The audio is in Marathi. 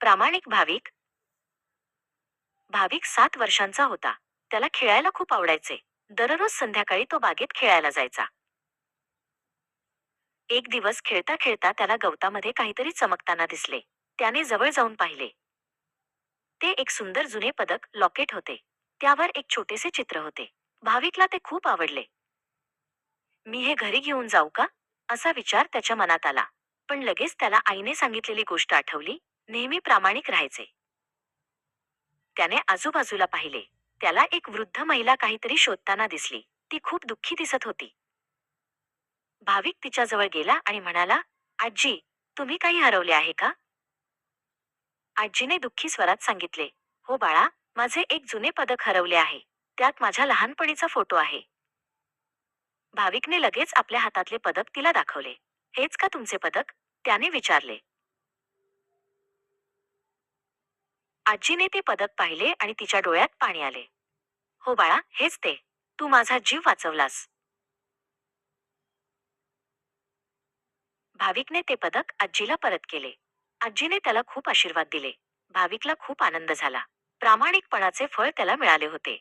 प्रामाणिक भाविक? भाविक सात वर्षांचा होता. त्याला खेळायला खूप आवडायचे. दररोज संध्याकाळी तो बागेत खेळायला जायचा. एक दिवस खेळता खेळता त्याला गवतामध्ये काहीतरी चमकताना दिसले. त्याने जवळ जाऊन पाहिले. ते एक सुंदर जुने पदक लॉकेट होते. त्यावर एक छोटेसे चित्र होते. भाविकला ते खूप आवडले. मी हे घरी घेऊन जाऊ का? असा विचार त्याच्या मनात आला. पण लगेच त्याला आईने सांगितलेली गोष्ट आठवली. नेहमी प्रामाणिक राहायचे. त्याने आजूबाजूला पाहिले. त्याला एक वृद्ध महिला काहीतरी शोधताना दिसली. ती खूप दुःखी दिसत होती. भाविक तिच्याजवळ गेला आणि म्हणाला आजी तुम्ही काही हरवले आहे का? आजीने दुःखी स्वरात सांगितले हो बाळा माझे एक जुने पदक हरवले आहे. त्यात माझ्या लहानपणीचा फोटो आहे. भाविकने लगेच आपल्या हातातले पदक तिला दाखवले. हेच का तुमचे पदक? त्याने विचारले. आजीने ते पदक पाहिले आणि तिच्या डोळ्यात पाणी आले. हो बाळा हेच ते. तू माझा जीव वाचवलास. भाविकने ते पदक आजीला परत केले. आजीने त्याला खूप आशीर्वाद दिले. भाविकला खूप आनंद झाला. प्रामाणिकपणाचे फळ त्याला मिळाले होते.